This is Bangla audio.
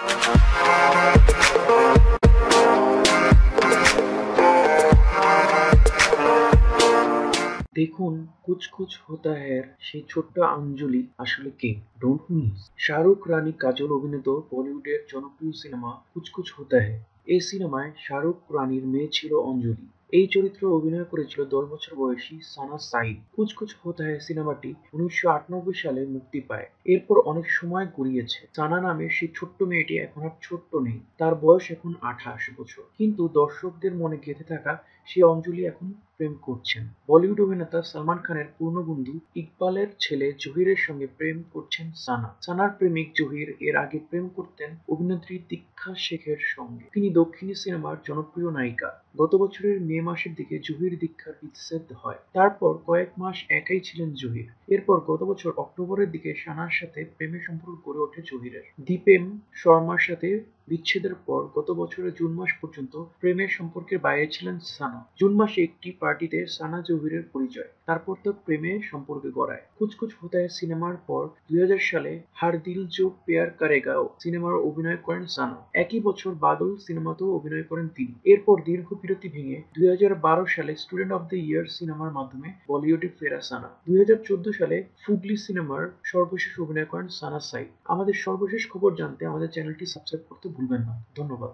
দেখুন কুছ কুছ হোতা হ্যার, সেই ছোট্ট আঞ্জলি আসলে কে? ডোন্ট মিস শাহরুখ রানী কাজল অভিনীত বলিউডের জনপ্রিয় সিনেমা কুছ কুছ হোতা হ্যায় এই সিনেমায় শাহরুখ রানীর মেয়ে ছিল অঞ্জলি। এই চরিত্র অভিনয় করেছিল দশ বছর বয়সী সানা সাইদ কুচ কুচ হোতা হ্যায় সিনেমাটি উনিশশো আটানব্বই সালে মুক্তি পায়। এরপর অনেক সময় গড়িয়েছে। সানা নামে সেই ছোট্ট মেয়েটি এখন আর ছোট্ট নেই। তার বয়স এখন আঠাশ বছর। কিন্তু দর্শকদের মনে গেঁথে থাকা সেই অঞ্জলি এখন প্রেম করছেন। বলিউড অভিনেতা সালমান খানের পূর্ণ বন্ধু ইকবালের ছেলে জহিরের সঙ্গে প্রেম করছেন সানা। সানার প্রেমিক জহির এর আগে প্রেম করতেন অভিনেত্রী দীক্ষা শেখের সঙ্গে। তিনি দক্ষিণী সিনেমার জনপ্রিয় নায়িকা। গত বছরের মে মাসের দিকে জহির দীক্ষার বিচ্ছেদ হয়। তারপর কয়েক মাস একাই ছিলেন জহির। এরপর গত বছর অক্টোবরের দিকে সানার সাথে প্রেমের সম্পর্ক গড়ে ওঠে জহিরের। দীপেম শর্মার সাথে বিচ্ছেদের পর গত বছরের জুন মাস পর্যন্ত প্রেমের সম্পর্কের বাইরে ছিলেন সানা। জুন মাসে একটি পার্টিতে সানা জহিরের পরিচয়। তারপর তো প্রেমে সম্পর্কে গড়ায়। কুছ কুছ হোতা হ্যায় সিনেমার পর দুই সালে হার দিল জো পেয়ার কারেগাও সিনেমার অভিনয় করেন সানা। একই বছর বাদল সিনেমাতেও অভিনয় করেন তিনি। এরপর দীর্ঘ বিরতি ভেঙে দুই হাজার বারো সালে স্টুডেন্ট অব দ্য ইয়ার সিনেমার মাধ্যমে বলিউডে ফেরা সানা। দুই হাজার চোদ্দ সালে ফুগলি সিনেমার সর্বশেষ অভিনয় করেন সানা সাইদ আমাদের সর্বশেষ খবর জানতে আমাদের চ্যানেলটি সাবস্ক্রাইব করতে ভুলবেন না ধন্যবাদ